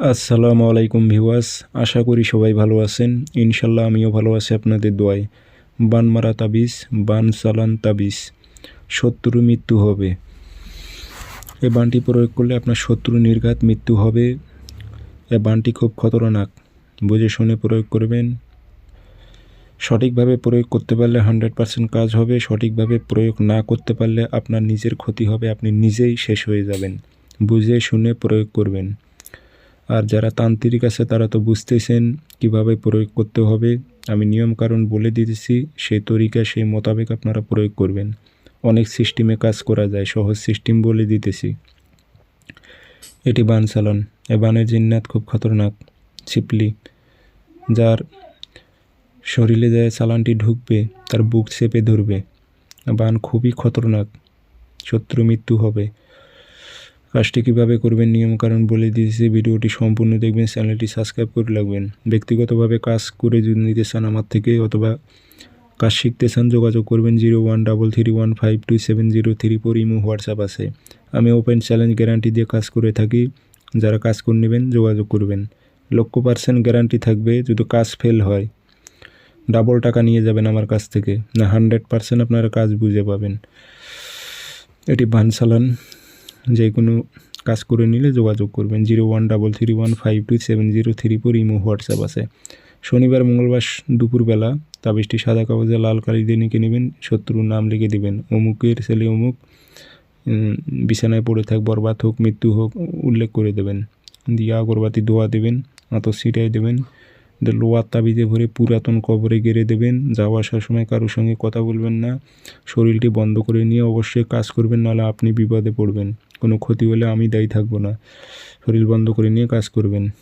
আসসালামু আলাইকুম ভিওয়াস আশা করি সবাই ভালো আছেন। ইনশাল্লাহ আমিও ভালো আছি আপনাদের দোয়ায়। বান মারা তাবিজ, বান চালান তাবিজ শত্রু মৃত্যু হবে। এ বানটি প্রয়োগ করলে আপনার শত্রু নির্ঘাত মৃত্যু হবে। এ বানটি খুব খতরনাক। বুঝে শুনে প্রয়োগ করবেন। সঠিকভাবে প্রয়োগ করতে পারলে হান্ড্রেড পার্সেন্ট কাজ হবে। সঠিকভাবে প্রয়োগ না করতে পারলে আপনার নিজের ক্ষতি হবে। আপনি নিজেই শেষ হয়ে যাবেন। বুঝে শুনে প্রয়োগ করবেন। আর যারা তান্ত্রিক আছে, তারা তো বুঝতেছেন কীভাবে প্রয়োগ করতে হবে। আমি নিয়ম কারণ বলে দিতেছি, সেই তরিকা, সেই মোতাবেক আপনারা প্রয়োগ করবেন। অনেক সিস্টেমে কাজ করা যায়, সহজ সিস্টেম বলে দিতেছি। এটি বান চালন। এ বানের জিন্নাত খুব খতরনাক, ছিপলি। যার শরীরে যায় চালানটি ঢুকবে, তার বুক চেপে ধরবে। বান খুবই খতরনাক, শত্রু মৃত্যু হবে। কাজটি কীভাবে করবেন নিয়মকানুন বলে দিয়েছি। ভিডিওটি সম্পূর্ণ দেখবেন। চ্যানেলটি সাবস্ক্রাইব করে রাখবেন। ব্যক্তিগতভাবে কাজ করে যদি নিতে চান আমার থেকে অথবা কাজ শিখতে চান, যোগাযোগ করবেন zero one double three one five two seven zero three four imo WhatsApp আছে। আমি ওপেন চ্যালেঞ্জ গ্যারান্টি দিয়ে কাজ করে থাকি। যারা কাজ করে নেবেন, যোগাযোগ করবেন। লক্ষ পার্সেন্ট গ্যারান্টি থাকবে যদি কাজ ফেল হয়। ডাবল টাকা নিয়ে যাবেন আমার কাছ থেকে। না, হান্ড্রেড পার্সেন্ট আপনারা কাজ বুঝে পাবেন। এটি বান চালান যে কোনো কাজ করে নিলে যোগাযোগ করবেন। Zero one double three one five two seven zero three four imo WhatsApp আছে। শনিবার, মঙ্গলবার, দুপুরবেলা তাবিজটি সাদা কাগজে, লাল কালি দিয়ে নিকে নেবেন, শত্রুর নাম লিখে দিবেন। অমুকের ছেলে অমুক বিছানায় পড়ে থাক, বরবাদ হোক, মৃত্যু হোক, উল্লেখ করে দেবেন। দিয়ে আগরবাতি ধোয়া দেবেন, আতর ছিটাই দেবেন। লোয়ার তাবিজে ভরে পুরাতন কবরে গেড়ে দেবেন যাওয়া আসার সময় কারোর সঙ্গে কথা বলবেন না, শরীরটি বন্ধ করে নিয়ে অবশ্যই কাজ করবেন, নাহলে আপনি বিপদে পড়বেন। কোনো ক্ষতি হলে আমি দায়ী থাকব না। শরীর বন্ধ করে নিয়ে কাজ করবেন।